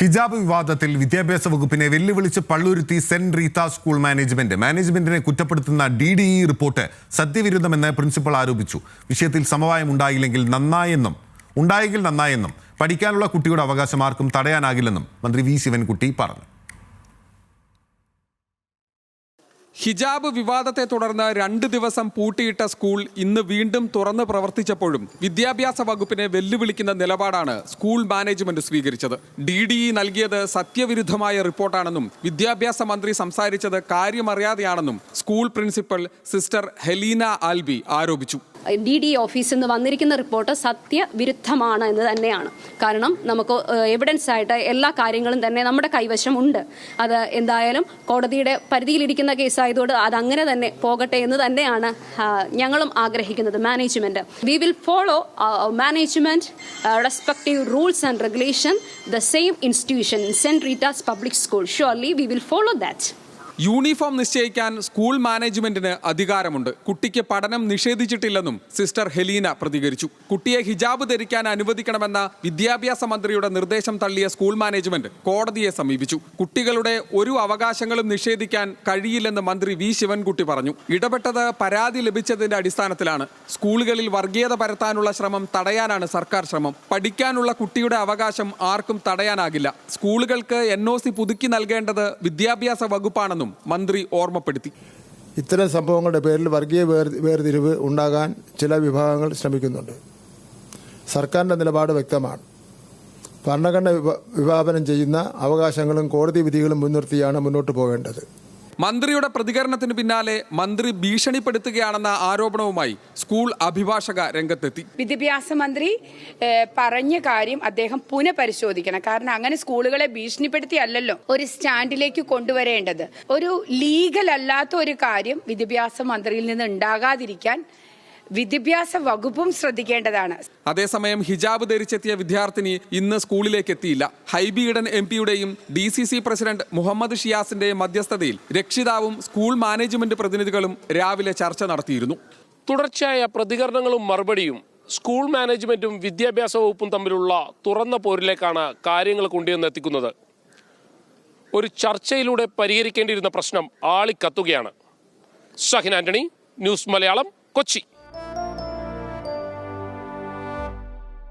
ഹിജാബ് വിവാദത്തിൽ വിദ്യാഭ്യാസ വകുപ്പിനെ വെല്ലുവിളിച്ച് Palluruthy Saint Rita school management. മാനേജ്മെന്റിനെ കുറ്റപ്പെടുത്തുന്ന ഡി ഡി ഇ റിപ്പോർട്ട് സത്യവിരുദ്ധമെന്ന് പ്രിൻസിപ്പൽ ആരോപിച്ചു. വിഷയത്തിൽ സമവായം ഉണ്ടായില്ലെങ്കിൽ നന്നായെന്നും ഉണ്ടായെങ്കിൽ നന്നായെന്നും പഠിക്കാനുള്ള കുട്ടിയുടെ അവകാശം ആർക്കും തടയാനാകില്ലെന്നും മന്ത്രി വി. ശിവൻകുട്ടി പറഞ്ഞു. ഹിജാബ് വിവാദത്തെ തുടർന്ന് രണ്ട് ദിവസം പൂട്ടിയിട്ട സ്കൂൾ ഇന്ന് വീണ്ടും തുറന്ന് പ്രവർത്തിച്ചപ്പോഴും വിദ്യാഭ്യാസ വകുപ്പിനെ വെല്ലുവിളിക്കുന്ന നിലപാടാണ് സ്കൂൾ മാനേജ്മെന്റ് സ്വീകരിച്ചത്. ഡി ഡി ഇ നൽകിയത് സത്യവിരുദ്ധമായ റിപ്പോർട്ടാണെന്നും വിദ്യാഭ്യാസ മന്ത്രി സംസാരിച്ചത് കാര്യമറിയാതെയാണെന്നും school principal sister Helena Alby ആരോപിച്ചു. ഡി ഡി ഓഫീസിൽ നിന്ന് വന്നിരിക്കുന്ന റിപ്പോർട്ട് സത്യവിരുദ്ധമാണ് എന്ന് തന്നെയാണ്. കാരണം നമുക്ക് എവിഡൻസ് ആയിട്ട് എല്ലാ കാര്യങ്ങളും തന്നെ നമ്മുടെ കൈവശം ഉണ്ട്. അത് എന്തായാലും കോടതിയുടെ പരിധിയിലിരിക്കുന്ന കേസായതുകൊണ്ട് അത് അങ്ങനെ തന്നെ പോകട്ടെ എന്ന് തന്നെയാണ് ഞങ്ങളും ആഗ്രഹിക്കുന്നത് management. We will follow management respective rules and regulation the same institution Saint Rita's public school surely we will follow that uniform നിശ്ചയിക്കാൻ സ്കൂൾ മാനേജ്മെന്റിന് അധികാരമുണ്ട്. കുട്ടിക്ക് പഠനം നിഷേധിച്ചിട്ടില്ലെന്നും സിസ്റ്റർ ഹെലീന പ്രതികരിച്ചു. കുട്ടിയെ ഹിജാബ് ധരിക്കാൻ അനുവദിക്കണമെന്ന വിദ്യാഭ്യാസ മന്ത്രിയുടെ നിർദ്ദേശം തള്ളിയ സ്കൂൾ മാനേജ്മെന്റ് കോടതിയെ സമീപിച്ചു. കുട്ടികളുടെ ഒരു അവകാശങ്ങളും നിഷേധിക്കാൻ കഴിയില്ലെന്ന് മന്ത്രി വി. ശിവൻകുട്ടി പറഞ്ഞു. ഇടപെട്ടത് പരാതി ലഭിച്ചതിന്റെ അടിസ്ഥാനത്തിലാണ്. സ്കൂളുകളിൽ വർഗീയത പരത്താനുള്ള ശ്രമം തടയാനാണ് സർക്കാർ ശ്രമം. പഠിക്കാനുള്ള കുട്ടിയുടെ അവകാശം ആർക്കും തടയാനാകില്ല. സ്കൂളുകൾക്ക് എൻ പുതുക്കി നൽകേണ്ടത് വിദ്യാഭ്യാസ വകുപ്പാണെന്നും മന്ത്രി ഓർമ്മപ്പെടുത്തി. ഇത്തരം സംഭവങ്ങളുടെ പേരിൽ വർഗീയ വേർതിരിവ് ഉണ്ടാകാൻ ചില വിഭാഗങ്ങൾ ശ്രമിക്കുന്നുണ്ട്. സർക്കാരിന്റെ നിലപാട് വ്യക്തമാണ്. ഭരണഘടന വിഭ- വിഭാവനം ചെയ്യുന്ന അവകാശങ്ങളും കോടതി വിധികളും മുൻനിർത്തിയാണ് മുന്നോട്ട് പോകേണ്ടത്. മന്ത്രിയുടെ പ്രതികരണത്തിന് പിന്നാലെ മന്ത്രി ഭീഷണിപ്പെടുത്തുകയാണെന്ന ആരോപണവുമായി സ്കൂൾ അഭിഭാഷക രംഗത്തെത്തി. വിദ്യാഭ്യാസ മന്ത്രി പറഞ്ഞ കാര്യം അദ്ദേഹം പുനഃപരിശോധിക്കണം. കാരണം അങ്ങനെ സ്കൂളുകളെ ഭീഷണിപ്പെടുത്തിയല്ലോ ഒരു സ്റ്റാൻഡിലേക്ക് കൊണ്ടുവരേണ്ടത്. ഒരു ലീഗൽ അല്ലാത്ത ഒരു കാര്യം വിദ്യാഭ്യാസ മന്ത്രിയിൽ നിന്ന് ഉണ്ടാകാതിരിക്കാൻ വിദ്യാഭ്യാസ വകുപ്പും ശ്രദ്ധിക്കേണ്ടതാണ്. അതേസമയം ഹിജാബ് ധരിച്ചെത്തിയ വിദ്യാർത്ഥിനി ഇന്ന് സ്കൂളിലേക്ക് എത്തിയില്ല. ഹൈബി ഇടൻ എം പിയുടെയും D C C president Muhammad ഷിയാസിന്റെയും മധ്യസ്ഥതയിൽ രക്ഷിതാവും സ്കൂൾ മാനേജ്മെന്റ് പ്രതിനിധികളും രാവിലെ ചർച്ച നടത്തിയിരുന്നു. തുടർച്ചയായ പ്രതികരണങ്ങളും മറുപടിയും സ്കൂൾ മാനേജ്മെന്റും വിദ്യാഭ്യാസ വകുപ്പും തമ്മിലുള്ള തുറന്ന പോരിലേക്കാണ് കാര്യങ്ങൾ കൊണ്ടുവന്ന് എത്തിക്കുന്നത്. ഒരു ചർച്ചയിലൂടെ പരിഹരിക്കേണ്ടിയിരുന്ന പ്രശ്നം ആളിക്കത്തുകയാണ്. ഷഹിൻ ആന്റണി ന്യൂസ് മലയാളം കൊച്ചി.